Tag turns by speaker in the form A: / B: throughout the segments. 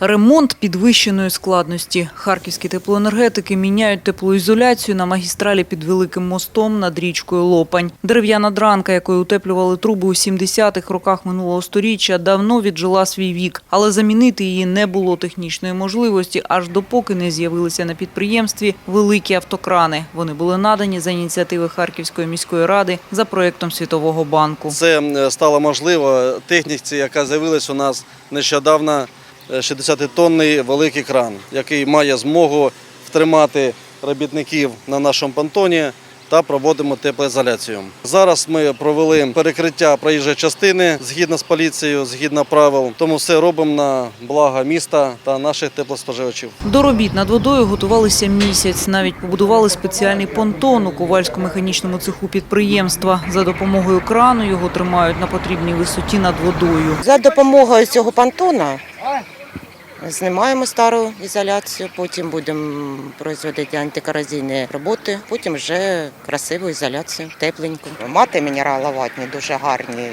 A: Ремонт підвищеної складності. Харківські теплоенергетики міняють теплоізоляцію на магістралі під Великим мостом над річкою Лопань. Дерев'яна дранка, якою утеплювали труби у 70-х роках минулого сторіччя, давно віджила свій вік. Але замінити її не було технічної можливості, аж допоки не з'явилися на підприємстві великі автокрани. Вони були надані за ініціативи Харківської міської ради за проєктом Світового банку.
B: Це е, стало можливо техніці, яка з'явилась у нас нещодавно, 60-тонний великий кран, який має змогу втримати робітників на нашому понтоні та проводимо теплоізоляцію. Зараз ми провели перекриття проїжджої частини згідно з поліцією, згідно правил. Тому все робимо на благо міста та наших теплоспоживачів.
A: До робіт над водою готувалися місяць. Навіть побудували спеціальний понтон у ковальсько-механічному цеху підприємства. За допомогою крану його тримають на потрібній висоті над водою.
C: За допомогою цього понтона знімаємо стару ізоляцію, потім будемо проводити антикоразійні роботи, потім вже красиву ізоляцію, тепленьку. Мати мінераловатні дуже гарні,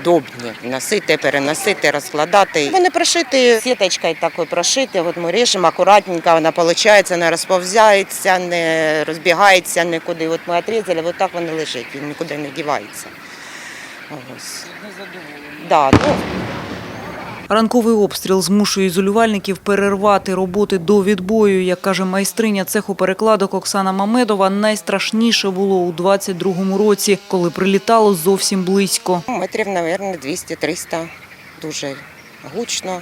C: удобні. Носити, переносити, розкладати. Вони прошиті сіточкою такою прошиті. От ми ріжемо акуратненько, вона виходить, не розповзається, не розбігається нікуди. От ми відрізали, от так вони лежить, він нікуди не дівається. Ось. Да, ну,
A: Ранковий обстріл змушує ізолювальників перервати роботи до відбою. Як каже майстриня цеху перекладок Оксана Мамедова, найстрашніше було у 22-му році, коли прилітало зовсім близько.
C: Метрів, мабуть, 200-300. Дуже гучно,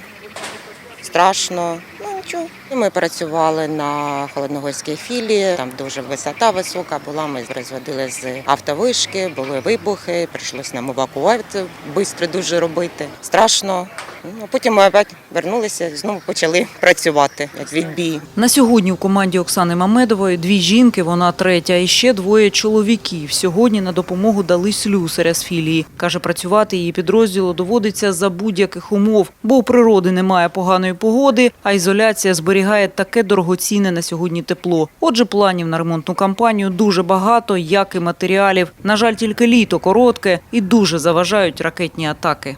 C: страшно. Ну нічого. Ми працювали на холодногорській філії, там дуже висота висока була. Ми призводили з автовишки, були вибухи, прийшлося нам евакувати швидко дуже робити. Страшно. Ну, потім ми опять вернулися і знову почали працювати як відбій.
A: На сьогодні у команді Оксани Мамедової дві жінки, вона третя, і ще двоє чоловіків. Сьогодні на допомогу дали слюсаря з філії. Каже, працювати її підрозділу доводиться за будь-яких умов, бо у природи немає поганої погоди, а ізоляція зберігає таке дорогоцінне на сьогодні тепло. Отже, планів на ремонтну кампанію дуже багато, як і матеріалів. На жаль, тільки літо коротке і дуже заважають ракетні атаки.